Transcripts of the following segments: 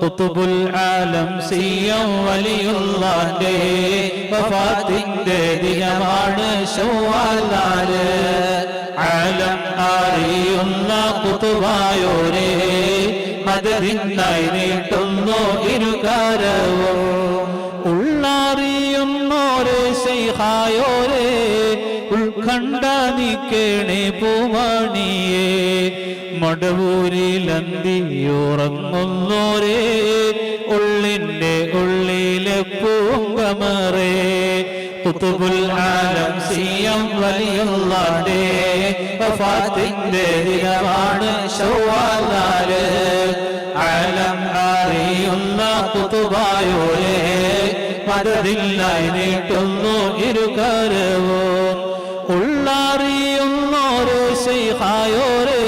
കുത്തുബുൽ ആലം സിയം വലിയുള്ളാന്റെ വഫാത്തിന്റെ ദിനമാണ് ശൗവാലാൽ ആലം അറിയുന്ന കുത്തുവായോരേ മദതിനായി നീട്ടുന്നു ഇരുകാരവും ശൈഹായോരേ ഉൾക്കണ്ട നിക്കേണേ പൂമണിയേ മടവൂരിലന്തിയുറങ്ങുന്നോരേ ഉള്ളിന്റെ ഉള്ളിലെ പൂങ്കമറേ. കുത്തുബുൽ ആലം സിയം വലിയുള്ളാണ്ടേ വഫാത്തിന്റെ ദിനമാണ് ശൗവാലാൽ ആലം അറിയുന്ന കുത്തുബായോരേ മരതില്ലായി നീട്ടുന്നു ഇരുകരവും ഉള്ളറിയുന്നോരോ ശൈഹായോരേ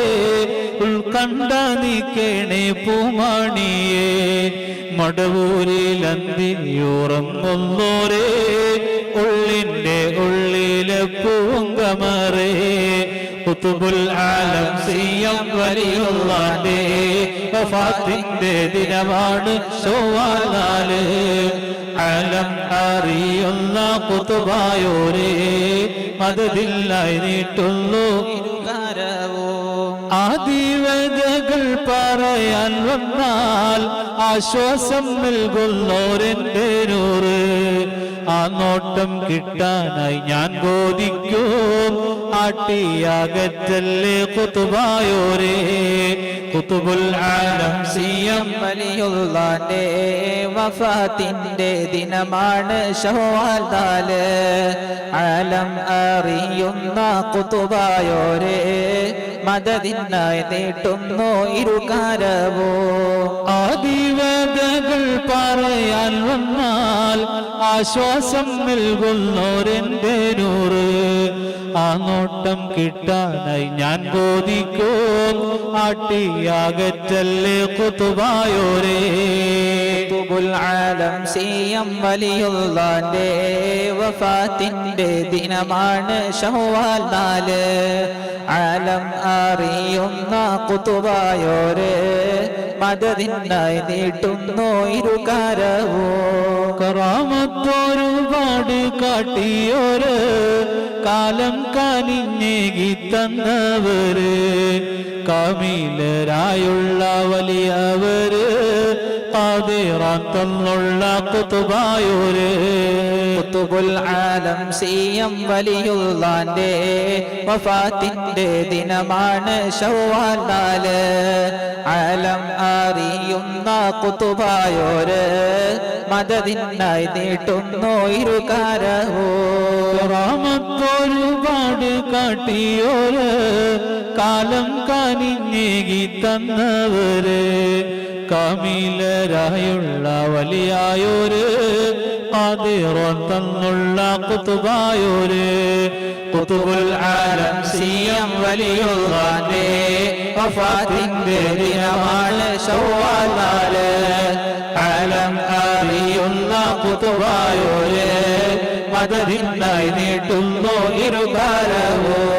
ഉൾക്കണ്ട നീക്കേണേ പൂമണിയേ. മടവൂരിലന്തിയുറങ്ങുന്നോരേ ഉള്ളിന്റെ ഉള്ളിലെ പൂങ്കമറേ കുത്തുബുൽ ആലം സിയം വലിയുള്ളാണ്ടേ വഫാത്തിന്റെ ദിനമാണ് ശോവാനാല്. ആലം അറിയുന്ന കുത്തുബായോരേ മതതില്ലായി നീട്ടുന്നു. ആദിവതകൾ പറയാൻ വന്നാൽ ആശ്വാസം നൽകുന്നോരെന്റെ നൂറ്. ആ നോട്ടം കിട്ടാനായി ഞാൻ ബോധിക്കും. ആട്ടിയാകറ്റല്ലേ കുത്തുബായോരേ. കുത്തുബുൽ ആലം സിയം വലിയുള്ളാന്റെ വഫാത്തിന്റെ ദിനമാണ് ഷഹ്വാൽ നാല്. ആലം അറിയുന്ന കുത്തുബായോരേ മദതിനായി നീട്ടുന്നു ഇരുകാരവോ. ആദിവതകൾ പറയാൻ വന്നാൽ ആശ്വാസം നൽകുന്നോരെന്റെ നൂറ്. ആ നോട്ടം കിട്ടാനായി ഞാൻ ബോധിക്കും. ആട്ടിയാകറ്റല്ലേ കുത്തുവായോരേ കുത്തുബുൽ ആലം സിയം വലിയുള്ളാന്റെ വഫാത്തിന്റെ ദിനമാണ് ഷഹ്വാൽ നാല്. ആലം അറിയുന്ന കുത്തുബായോര് മദതിനായി നീട്ടുന്നു ഇരുകാരവോ. കറാമത്തൊരുപാട് കാട്ടിയോര് കാലം കനിഞ്ഞേകി തന്നവര് കാമിലരായുള്ള വലിയവര് തന്നുള്ള കുത്തുബായൂര്. കുത്തുബുൽ ആലം സിയം വലിയുള്ളാന്റെ വഫാത്തിന്റെ ദിനമാണ് ഷവ്വാൽ ആലം അറിയുന്ന കുത്തുബായോര് മദതിനായി നീട്ടുന്നു ഇരുകാരവോ. കറാമത്തൊരുപാട് കാട്ടിയോര് കാലം കനിഞ്ഞേകി തന്നവര്. കാമിലരായുള്ള വലിയായോര് ആദിറോൻ തന്നുള്ള കുത്തുബായോര്. കുത്തുബുൽ ആലം സിയം വലിയുള്ളാന്റെ വഫാത്തിന്റെ ദിനമാണ് ശൗവാൽ നാല്. ആലം അറിയുന്ന കുത്തുബായോര് മദതിന്നായി നീട്ടുന്നു ഇരുകാലവും